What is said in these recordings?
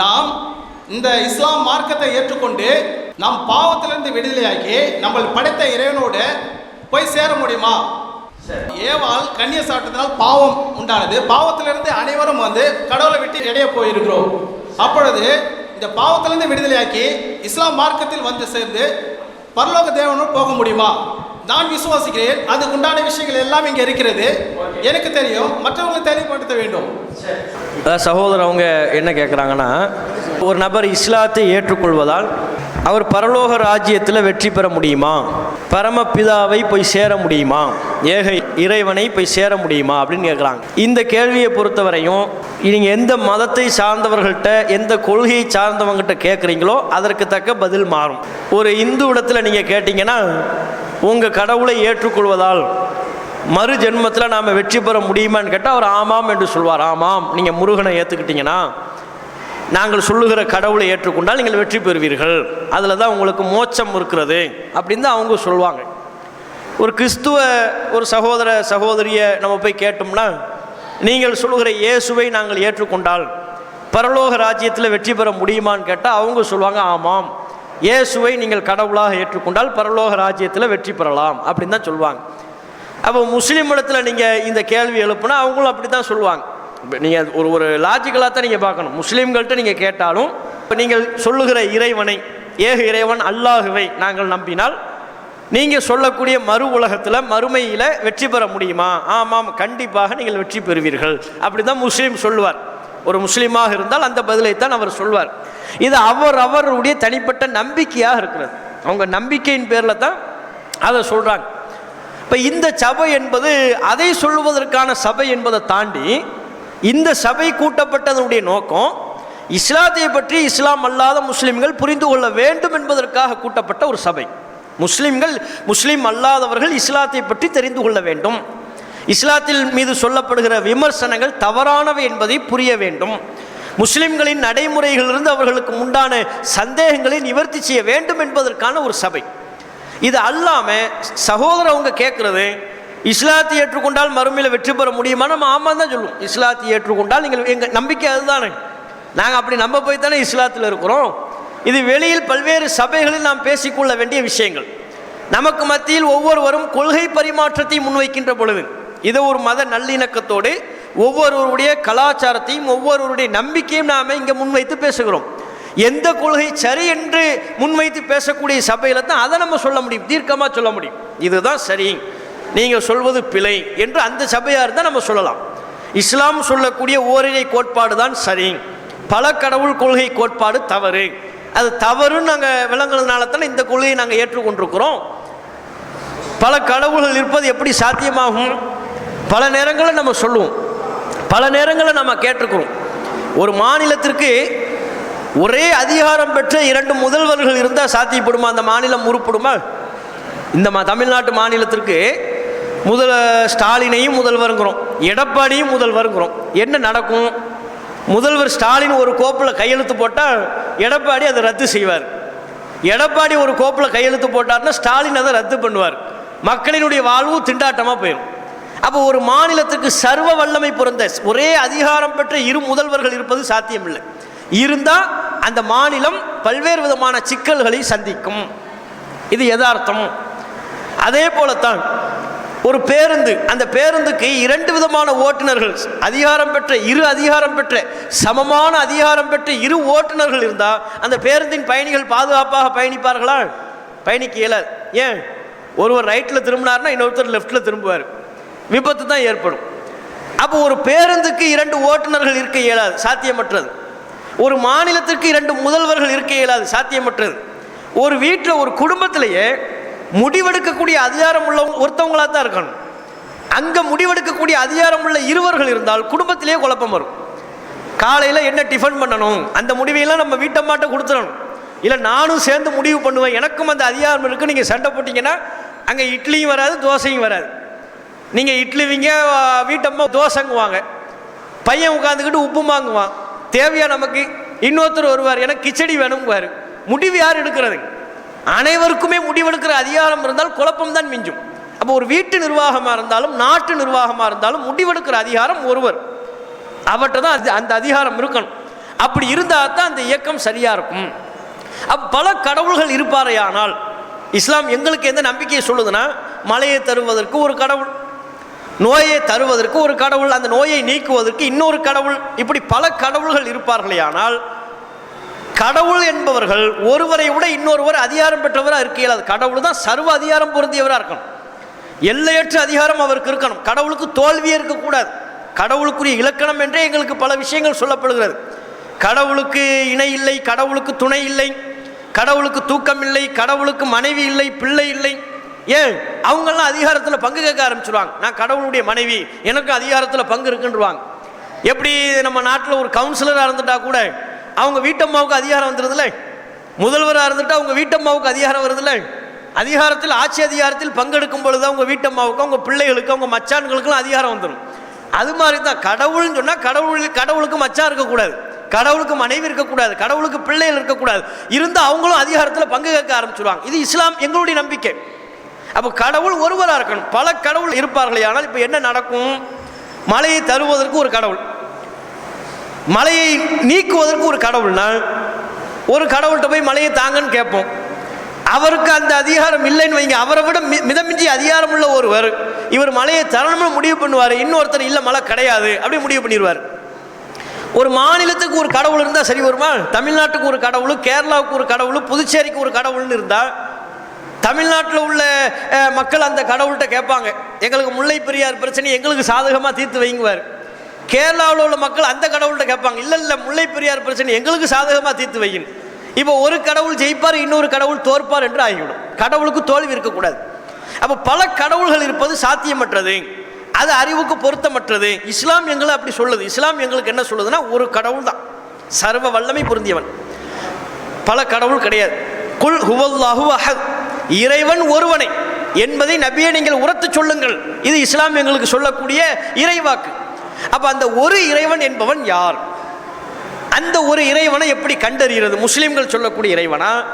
நாம் இந்த இஸ்லாம் மார்க்கத்தை ஏற்றுக்கொண்டு நாம் பாவத்திலிருந்து விடுதலையாக்கி நம்ம படைத்த இறைவனோடு போய் சேர முடியுமா? ஏவால் கண்ணிய சாட்டத்தினால் பாவம் உண்டானது. பாவத்திலிருந்து அனைவரும் வந்து கடவுளை விட்டு இடைய போயிருக்கிறோம். அப்பொழுது இந்த பாவத்திலிருந்து விடுதலையாக்கி இஸ்லாம் மார்க்கத்தில் வந்து சேர்ந்து பரலோக தேவனோடு போக முடியுமா? நான் விசுவாசிக்கிறேன். அதுக்குண்டான விஷயங்கள் எல்லாம் இங்கே இருக்கிறது. எனக்கு தெரியும். மற்றவங்களுக்கு தெளிவுபடுத்த வேண்டும். சகோதரர் அவங்க என்ன கேட்குறாங்கன்னா ஒரு நபர் இஸ்லாத்தை ஏற்றுக்கொள்வதால் அவர் பரலோக ராஜ்யத்தில் வெற்றி பெற முடியுமா? பரமபிதாவை போய் சேர முடியுமா? ஏக இறைவனை போய் சேர முடியுமா? அப்படின்னு கேட்குறாங்க இந்த கேள்வியை பொறுத்தவரையும் நீங்கள் எந்த மதத்தை சார்ந்தவர்கள்ட்ட எந்த கொள்கையை சார்ந்தவங்ககிட்ட கேட்குறீங்களோ அதற்கு தக்க பதில் மாறும். ஒரு இந்து இடத்துல நீங்கள் கேட்டிங்கன்னா உங்கள் கடவுளை ஏற்றுக்கொள்வதால் மறு ஜென்மத்தில் நாம் வெற்றி பெற முடியுமான்னு கேட்டால் அவர் ஆமாம் என்று சொல்வார். ஆமாம் நீங்கள் முருகனை ஏற்றுக்கிட்டீங்கன்னா நாங்கள் சொல்லுகிற கடவுளை ஏற்றுக்கொண்டால் நீங்கள் வெற்றி பெறுவீர்கள். அதில் தான் உங்களுக்கு மோட்சம் இருக்கிறது அப்படின்னு தான் அவங்க சொல்லுவாங்க ஒரு கிறிஸ்துவ ஒரு சகோதர சகோதரியை நம்ம போய் கேட்டோம்னா நீங்கள் சொல்லுகிற இயேசுவை நாங்கள் ஏற்றுக்கொண்டால் பரலோக ராஜ்யத்தில் வெற்றி பெற முடியுமான்னு கேட்டால் அவங்க சொல்லுவாங்க ஆமாம். இயேசுவை நீங்கள் கடவுளாக ஏற்றுக்கொண்டால் பரலோக ராஜ்யத்தில் வெற்றி பெறலாம் அப்படின்னு தான் சொல்லுவாங்க அப்போ முஸ்லீம் இடத்துல நீங்கள் இந்த கேள்வி எழுப்புனா அவங்களும் அப்படி தான் சொல்லுவாங்க. இப்போ நீங்கள் ஒரு ஒரு லாஜிக்கலாக தான் நீங்கள் பார்க்கணும். முஸ்லீம்கள்ட்ட நீங்கள் கேட்டாலும் இப்போ நீங்கள் சொல்லுகிற இறைவனை ஏக இறைவன் அல்லாஹுவை நாங்கள் நம்பினால் நீங்கள் சொல்லக்கூடிய மறு உலகத்தில் மறுமையில் வெற்றி பெற முடியுமா? ஆமாம் கண்டிப்பாக நீங்கள் வெற்றி பெறுவீர்கள். அப்படி தான் முஸ்லீம் சொல்லுவார். ஒரு முஸ்லீமாக இருந்தால் அந்த பதிலைத்தான் அவர் சொல்வார். இது அவர் அவருடைய தனிப்பட்ட நம்பிக்கையாக இருக்கிறது. அவங்க நம்பிக்கையின் பேரில் தான் அதை சொல்கிறாங்க இப்போ இந்த சபை என்பது அதை சொல்லுவதற்கான சபை என்பதை தாண்டி இந்த சபை கூட்டப்பட்டதனுடைய நோக்கம் இஸ்லாத்தை பற்றி இஸ்லாம் அல்லாத முஸ்லீம்கள் புரிந்து கொள்ள வேண்டும் என்பதற்காக கூட்டப்பட்ட ஒரு சபை. முஸ்லீம்கள் முஸ்லீம் அல்லாதவர்கள் இஸ்லாத்தை பற்றி தெரிந்து கொள்ள வேண்டும். இஸ்லாத்தில் மீது சொல்லப்படுகிற விமர்சனங்கள் தவறானவை என்பதை புரிய வேண்டும். முஸ்லிம்களின் நடைமுறைகளிலிருந்து அவர்களுக்கு உண்டான சந்தேகங்களை நிவர்த்தி செய்ய வேண்டும் என்பதற்கான ஒரு சபை. இது அல்லாமல் சகோதரவங்க அவங்க கேட்குறது இஸ்லாத்தை ஏற்றுக்கொண்டால் மறுமையில் வெற்றி பெற முடியுமா? நம்ம ஆமாம் தான் சொல்லுவோம். இஸ்லாத்தை ஏற்றுக்கொண்டால் நீங்கள் எங்கள் நம்பிக்கை அதுதானே. நாங்கள் அப்படி நம்ப போய் தானே இஸ்லாத்தில் இருக்கிறோம். இது வெளியில் பல்வேறு சபைகளில் நாம் பேசிக்கொள்ள வேண்டிய விஷயங்கள். நமக்கு மத்தியில் ஒவ்வொருவரும் கொள்கை பரிமாற்றத்தை முன்வைக்கின்ற பொழுது இது ஒரு மத நல்லிணக்கத்தோடு ஒவ்வொருவருடைய கலாச்சாரத்தையும் ஒவ்வொருவருடைய நம்பிக்கையும் நாம் இங்கே முன்வைத்து பேசுகிறோம். எந்த கொள்கை சரி என்று முன்வைத்து பேசக்கூடிய சபையில் தான் அதை நம்ம சொல்ல முடியும் தீர்க்கமாக சொல்ல முடியும். இதுதான் சரி. நீங்கள் சொல்வது பிழை என்று அந்த சபையாக இருந்தால் நம்ம சொல்லலாம். இஸ்லாம் சொல்லக்கூடிய ஓரிரை கோட்பாடு தான் சரி. பல கடவுள் கொள்கை கோட்பாடு தவறு. அது தவறுன்னு நாங்கள் விளங்குறதுனால தானே இந்த கொள்கையை நாங்கள் ஏற்றுக்கொண்டிருக்கிறோம். பல கடவுள்கள் இருப்பது எப்படி சாத்தியமாகும்? பல நேரங்களில் நம்ம சொல்லுவோம். பல நேரங்களில் நம்ம கேட்டிருக்கிறோம். ஒரு மாநிலத்திற்கு ஒரே அதிகாரம் பெற்ற இரண்டு முதல்வர்கள் இருந்தால் சாத்தியப்படுமா? அந்த மாநிலம் உருப்படுமா இந்த மா தமிழ்நாட்டு மாநிலத்திற்கு முதல ஸ்டாலினையும் முதல்வருங்கிறோம். எடப்பாடியும் முதல்வருங்கிறோம். என்ன நடக்கும்? முதல்வர் ஸ்டாலின் ஒரு கோப்பில் கையெழுத்து போட்டால் எடப்பாடி அதை ரத்து செய்வார். எடப்பாடி ஒரு கோப்பில் கையெழுத்து போட்டார்னா ஸ்டாலின் அதை ரத்து பண்ணுவார். மக்களினுடைய வாழ்வு திண்டாட்டமாக போயிடும் அப்போ ஒரு மாநிலத்துக்கு சர்வ வல்லமை பிறந்த ஒரே அதிகாரம் பெற்ற இரு முதல்வர்கள் இருப்பது சாத்தியமில்லை. இருந்தால் அந்த மாநிலம் பல்வேறு விதமான சிக்கல்களை சந்திக்கும். இது யதார்த்தம். அதே போலத்தான் ஒரு பேருந்து அந்த பேருந்துக்கு இரண்டு விதமான ஓட்டுநர்கள் அதிகாரம் பெற்ற இரு அதிகாரம் பெற்ற சமமான அதிகாரம் பெற்ற இரு ஓட்டுநர்கள் இருந்தால் அந்த பேருந்தின் பயணிகள் பாதுகாப்பாக பயணிப்பார்களா? பயணிக்க இயலாது ஏன்? ஒருவர் ரைட்டில் திரும்பினார்னா இன்னொருத்தர் லெஃப்டில் திரும்புவார். விபத்து தான் ஏற்படும். அப்போ ஒரு பேருந்துக்கு இரண்டு ஓட்டுநர்கள் இருக்க இயலாது சாத்தியமற்றது. ஒரு மாநிலத்திற்கு இரண்டு முதல்வர்கள் இருக்க இயலாது சாத்தியமற்றது. ஒரு வீட்டில் ஒரு குடும்பத்திலேயே முடிவெடுக்கக்கூடிய அதிகாரம் உள்ள ஒருத்தவங்களாக தான் இருக்கணும். அங்கே முடிவெடுக்கக்கூடிய அதிகாரம் உள்ள இருவர்கள் இருந்தால் குடும்பத்திலேயே குழப்பம் வரும். காலையில் என்ன டிஃபன் பண்ணணும்? அந்த முடிவையெல்லாம் நம்ம வீட்டம்மாட்ட கொடுத்துடணும். இல்லை நானும் சேர்ந்து முடிவு பண்ணுவேன். எனக்கும் அந்த அதிகாரம் இருக்குது நீங்கள் சண்டை போட்டிங்கன்னா அங்கே இட்லியும் வராது தோசையும் வராது. நீங்கள் இட்லிவிங்க வீட்டம்மா தோசைங்குவாங்க. பையன் உட்காந்துக்கிட்டு உப்பு வாங்குவான் தேவையா நமக்கு? இன்னொருத்தர் வருவார். எனக்கு கிச்சடி வேணும்வார் முடிவு யார் எடுக்கிறது? அனைவருக்குமே முடிவெடுக்கிற அதிகாரம் இருந்தால் குழப்பம் தான் மிஞ்சும். அப்போ ஒரு வீட்டு நிர்வாகமாக இருந்தாலும் நாட்டு நிர்வாகமாக இருந்தாலும் முடிவெடுக்கிற அதிகாரம் ஒருவர். அவற்றை தான் அது அந்த அதிகாரம் இருக்கணும். அப்படி இருந்தால் தான் அந்த இயக்கம் சரியாக இருக்கும். அப்ப பல கடவுள்கள் இருப்பாரையானால் இஸ்லாம் எங்களுக்கு எந்த நம்பிக்கையை சொல்லுதுன்னா மலையை தருவதற்கு ஒரு கடவுள். நோயை தருவதற்கு ஒரு கடவுள் அந்த நோயை நீக்குவதற்கு இன்னொரு கடவுள். இப்படி பல கடவுள்கள் இருப்பார்களே ஆனால் கடவுள் என்பவர்கள் ஒருவரை விட இன்னொருவர் அதிகாரம் பெற்றவராக இருக்க இயலாது கடவுள் தான் சர்வ அதிகாரம் பொருந்தியவராக இருக்கணும். எல்லையற்ற அதிகாரம் அவருக்கு இருக்கணும். கடவுளுக்கு தோல்வியே இருக்கக்கூடாது. கடவுளுக்குரிய இலக்கணம் என்றே எங்களுக்கு பல விஷயங்கள் சொல்லப்படுகிறது. கடவுளுக்கு இணை இல்லை கடவுளுக்கு துணை இல்லை கடவுளுக்கு தூக்கம் இல்லை கடவுளுக்கு மனைவி இல்லை பிள்ளை இல்லை ஏன்? அவங்கெல்லாம் அதிகாரத்தில் பங்கு கேட்க ஆரம்பிச்சிருவாங்க. நான் கடவுளுடைய மனைவி எனக்கும் அதிகாரத்தில் பங்கு இருக்குன்றவாங்க. எப்படி நம்ம நாட்டில் ஒரு கவுன்சிலராக இருந்துட்டா கூட அவங்க வீட்டம்மாவுக்கு அதிகாரம் வந்துடுதுல்ல முதல்வராக இருந்துட்டு அவங்க வீட்டம்மாவுக்கு அதிகாரம் வருதுல்ல? அதிகாரத்தில் ஆட்சி அதிகாரத்தில் பங்கெடுக்கும் பொழுது அவங்க வீட்டம்மாவுக்கு அவங்க பிள்ளைகளுக்கு அவங்க மச்சான்களுக்கெல்லாம் அதிகாரம் வந்துடும் அது மாதிரி தான் கடவுள்னு சொன்னால் கடவுள் கடவுளுக்கு மச்சான் இருக்கக்கூடாது. கடவுளுக்கு மனைவி இருக்கக்கூடாது. கடவுளுக்கு பிள்ளைகள் இருக்கக்கூடாது. இருந்து அவங்களும் அதிகாரத்தில் பங்கு கேட்க ஆரம்பிச்சிருவாங்க. இது இஸ்லாம் எங்களுடைய நம்பிக்கை. அப்போ கடவுள் ஒருவராக இருக்கணும். பல கடவுள் இருப்பார்களே ஆனால் இப்போ என்ன நடக்கும்? மலையை தருவதற்கு ஒரு கடவுள். மலையை நீக்குவதற்கு ஒரு கடவுள்னா ஒரு கடவுள்கிட்ட போய் மலையை தாங்கன்னு கேட்போம். அவருக்கு அந்த அதிகாரம் இல்லைன்னு வைங்க. அவரை விட மி மிதமிஞ்சி அதிகாரம் உள்ள ஒருவர் இவர் மலையை தரணும்னு முடிவு பண்ணுவார். இன்னொருத்தர் இல்லை மழை கிடையாது. அப்படி முடிவு பண்ணிடுவார். ஒரு மாநிலத்துக்கு ஒரு கடவுள் இருந்தால் சரி வருமா? தமிழ்நாட்டுக்கு ஒரு கடவுள் கேரளாவுக்கு ஒரு கடவுள் புதுச்சேரிக்கு ஒரு கடவுள்னு இருந்தால் தமிழ்நாட்டில் உள்ள மக்கள் அந்த கடவுள்கிட்ட கேட்பாங்க. எங்களுக்கு முல்லை பெரியார் பிரச்சனை எங்களுக்கு சாதகமாக தீர்த்து வைங்குவார். கேரளாவில் உள்ள மக்கள் அந்த கடவுள்கிட்ட கேட்பாங்க. இல்லை இல்லை முல்லை பெரியார் பிரச்சனை எங்களுக்கு சாதகமாக தீர்த்து வையின் இப்போ ஒரு கடவுள் ஜெயிப்பார் இன்னொரு கடவுள் தோற்பார் என்று ஆகிவிடும். கடவுளுக்கு தோல்வி இருக்கக்கூடாது. அப்போ பல கடவுள்கள் இருப்பது சாத்தியமற்றது. அது அறிவுக்கு பொருத்தமற்றது. இஸ்லாம் எங்களை அப்படி சொல்லுது. இஸ்லாம் எங்களுக்கு என்ன சொல்லுதுன்னா ஒரு கடவுள் தான். சர்வ வல்லமை பொருந்தியவன். பல கடவுள் கிடையாது. குல் ஹுவல்லாஹு அஹத். இறைவன் ஒருவனை என்பதை நபியை நீங்கள் உரத்து சொல்லுங்கள். இது இஸ்லாம் எங்களுக்கு சொல்லக்கூடிய இறைவாக்கு. அப்ப அந்த ஒரு இறைவன் என்பவன் யார்? அந்த ஒரு இறைவனை எப்படி கண்டறிகிறது? முஸ்லிம்கள் சொல்லக்கூடிய இறைவனா?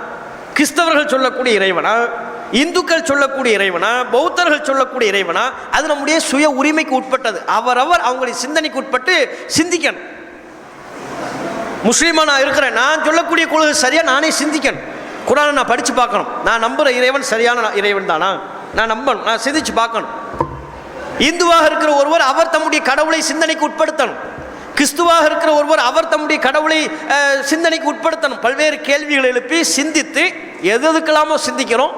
கிறிஸ்தவர்கள் சொல்லக்கூடிய இறைவனா? இந்துக்கள் சொல்லக்கூடிய இறைவனா? பௌத்தர்கள் சொல்லக்கூடிய இறைவனா? அது நம்முடைய சுய உரிமைக்கு உட்பட்டது. அவரவர் அவங்களுடைய சிந்தனைக்கு உட்பட்டு சிந்திக்கணும். முஸ்லீமா நான் இருக்கிறேன். நான் சொல்லக்கூடிய கொள்கை சரியா நானே சிந்திக்கணும். குரானை நான் படித்து பார்க்கணும். நான் நம்புகிற இறைவன் சரியான இறைவன் தானா? நான் நம்பணும். நான் சிந்திச்சு பார்க்கணும். இந்துவாக இருக்கிற ஒருவர் அவர் தம்முடைய கடவுளை சிந்தனைக்கு உட்படுத்தணும். கிறிஸ்துவாக இருக்கிற ஒருவர் அவர் தம்முடைய கடவுளை சிந்தனைக்கு உட்படுத்தணும். பல்வேறு கேள்விகளை எழுப்பி சிந்தித்து எது எதுக்கெல்லாமோ சிந்திக்கிறோம்.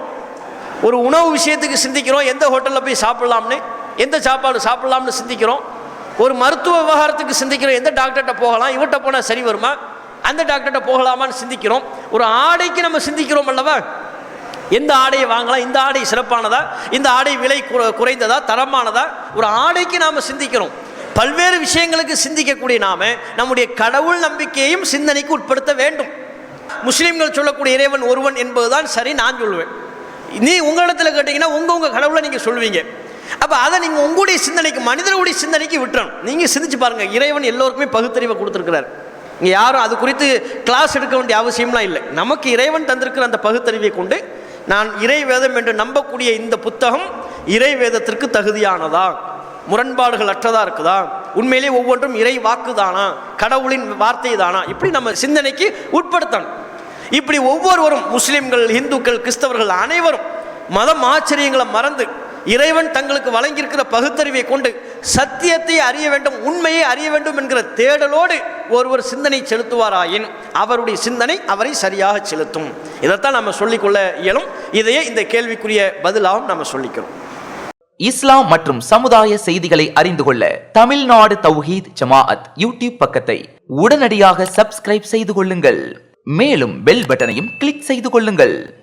ஒரு உணவு விஷயத்துக்கு சிந்திக்கிறோம். எந்த ஹோட்டலில் போய் சாப்பிட்லாம்னு எந்த சாப்பாடு சாப்பிட்லாம்னு சிந்திக்கிறோம். ஒரு மருத்துவ விவகாரத்துக்கு சிந்திக்கிறோம். எந்த டாக்டர்கிட்ட போகலாம்? இவர்கிட்ட போனால் சரி வருமா? அந்த டாக்டர்கிட்ட போகலாமான்னு சிந்திக்கிறோம். ஒரு ஆடைக்கு நம்ம சிந்திக்கிறோம் அல்லவா? எந்த ஆடையை வாங்கலாம்? இந்த ஆடை சிறப்பானதா? இந்த ஆடை விலை குற- குறைந்ததா? தரமானதா? ஒரு ஆடைக்கு நாம் சிந்திக்கிறோம். பல்வேறு விஷயங்களுக்கு சிந்திக்கக்கூடிய நாம நம்முடைய கடவுள் நம்பிக்கையையும் சிந்தனைக்கு உட்படுத்த வேண்டும். முஸ்லீம்கள் சொல்லக்கூடிய இறைவன் ஒருவன் என்பதுதான் சரி நான் சொல்லுவேன் நீ உங்களிடத்தில் கேட்டிங்கன்னா உங்கள் உங்கள் கடவுளை நீங்கள் சொல்லுவீங்க அப்போ அதை நீங்கள் உங்களுடைய சிந்தனைக்கு மனிதர்களுடைய சிந்தனைக்கு விட்டுறணும். நீங்கள் சிந்திச்சு பாருங்கள் இறைவன் எல்லோருக்குமே பகுத்தறிவை கொடுத்துருக்கிறார். இங்கே யாரும் அது குறித்து கிளாஸ் எடுக்க வேண்டிய அவசியம்லாம் இல்லை. நமக்கு இறைவன் தந்திருக்கிற அந்த பகுத்தறிவை கொண்டு நான் இறை வேதம் என்று நம்பக்கூடிய இந்த புத்தகம் இறை வேதத்திற்கு தகுதியானதா? முரண்பாடுகள் அற்றதாக இருக்குதா? உண்மையிலே ஒவ்வொன்றும் இறை வாக்குதானா? கடவுளின் வார்த்தை தானா இப்படி நம்ம சிந்தனைக்கு உட்படுத்தணும். இப்படி ஒவ்வொருவரும் முஸ்லிம்கள் இந்துக்கள் கிறிஸ்தவர்கள் அனைவரும் மதம் ஆச்சரியங்களை மறந்து இறைவன் தங்களுக்கு வழங்கியிருக்கிற பகுத்தறிவை கொண்டு சத்தியத்தை அறிய வேண்டும் உண்மையை அறிய வேண்டும் என்கிற தேடலோடு ஒருவர் சிந்தனை செலுத்துவாராயின் அவருடைய சிந்தனை அவரை சரியாக செலுத்தும். இதைத்தான் நம்ம சொல்லிக்கொள்ள இயலும். இதையே இந்த கேள்விக்குரிய பதிலாகவும் நம்ம சொல்லிக்கிறோம். இஸ்லாம் மற்றும் சமுதாய செய்திகளை அறிந்து கொள்ள தமிழ்நாடு தௌஹீத் ஜமாஅத் யூடியூப் பக்கத்தை உடனடியாக சப்ஸ்கிரைப் செய்து கொள்ளுங்கள். மேலும் பெல் பட்டனையும் கிளிக் செய்து கொள்ளுங்கள்.